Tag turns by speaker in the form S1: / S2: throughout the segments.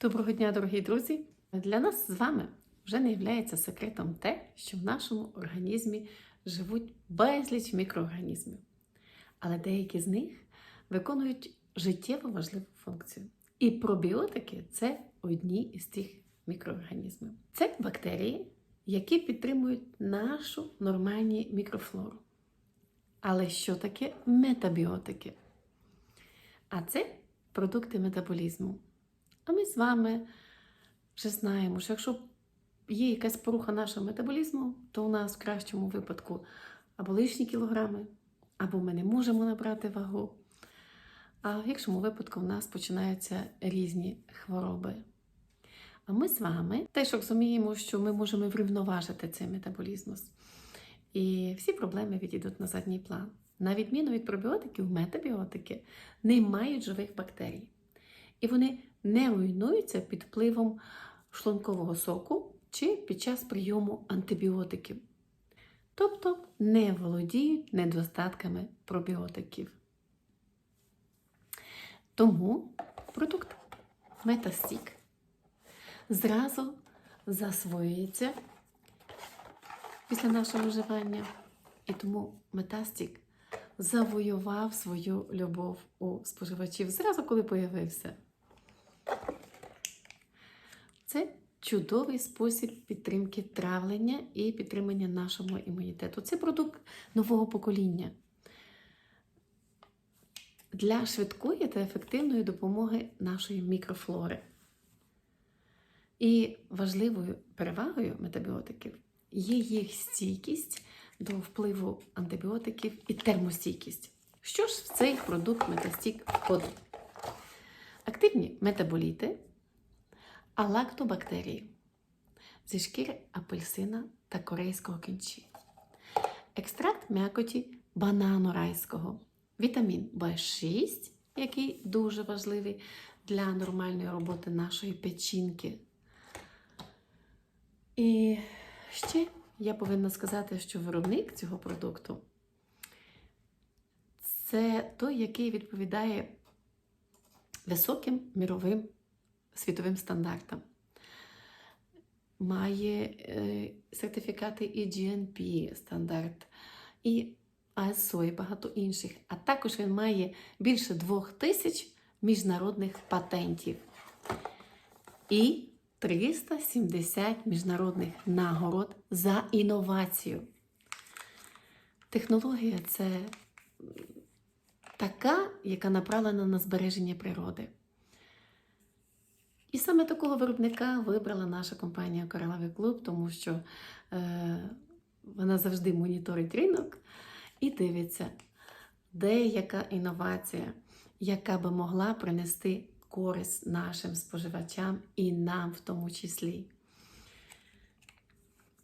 S1: Доброго дня, дорогі друзі! Для нас з вами вже не є секретом те, що в нашому організмі живуть безліч мікроорганізмів. Але деякі з них виконують життєво важливу функцію. І пробіотики це одні із тих мікроорганізмів. Це бактерії, які підтримують нашу нормальну мікрофлору. Але що таке метабіотики? А це продукти метаболізму. А ми з вами вже знаємо, що якщо є якась поруха нашого метаболізму, то у нас в кращому випадку або лишні кілограми, або ми не можемо набрати вагу. А в іншому випадку в нас починаються різні хвороби. А ми з вами теж розуміємо, що ми можемо врівноважити цей метаболізм. І всі проблеми відійдуть на задній план. На відміну від пробіотиків, метабіотики не мають живих бактерій. І вони не руйнуються під впливом шлункового соку чи під час прийому антибіотиків. Тобто не володіють недостатками пробіотиків. Тому продукт Метастік зразу засвоюється після нашого вживання. І тому Метастік завоював свою любов у споживачів зразу, коли появився. Це чудовий спосіб підтримки травлення і підтримання нашого імунітету. Це продукт нового покоління для швидкої та ефективної допомоги нашої мікрофлори. І важливою перевагою метабіотиків є їх стійкість до впливу антибіотиків і термостійкість. Що ж в цей продукт метастік входить? Активні метаболіти, а лактобактерії зі шкіри апельсина та корейського кінчі, екстракт м'якоті банану райського, вітамін В6, який дуже важливий для нормальної роботи нашої печінки. І ще я повинна сказати, що виробник цього продукту це той, який відповідає високим міровим світовим стандартам. Має е, сертифікати і GNP стандарт, і ASO, і багато інших. А також він має більше двох тисяч міжнародних патентів. І 370 міжнародних нагород за інновацію. Технологія це така, яка направлена на збереження природи. І саме такого виробника вибрала наша компанія Королевий клуб, тому що е, вона завжди моніторить ринок і дивиться, де яка інновація, яка би могла принести користь нашим споживачам і нам в тому числі.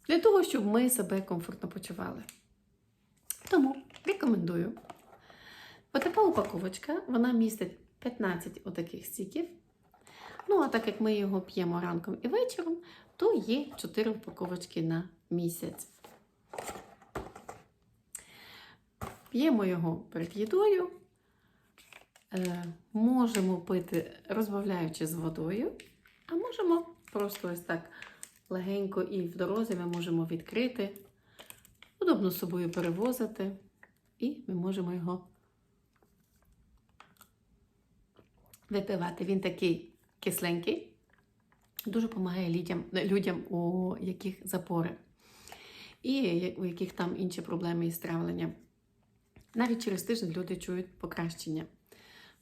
S1: Для того, щоб ми себе комфортно почували. Тому рекомендую. Отака упаковочка, вона містить 15 отаких стіків. Ну, а так як ми його п'ємо ранком і вечором, то є 4 упаковочки на місяць. П'ємо його перед їдою. Е, можемо пити, розбавляючи з водою, а можемо просто ось так легенько і в дорозі ми можемо відкрити, удобно з собою перевозити, і ми можемо його випивати. Він такий кисленький, дуже допомагає людям, людям, у яких запори, і у яких там інші проблеми із травленням. Навіть через тиждень люди чують покращення.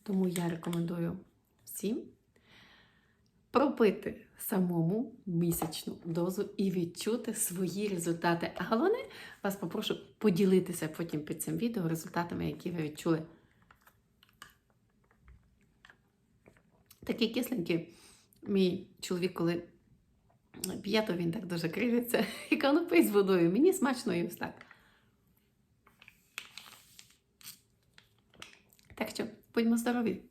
S1: Тому я рекомендую всім пропити самому місячну дозу і відчути свої результати. А головне, вас попрошу поділитися потім під цим відео результатами, які ви відчули. Такі кисленькі, мій чоловік, коли п'є, то він так дуже кривиться і ну з водою. Мені смачно і так. Так що, будьмо здорові!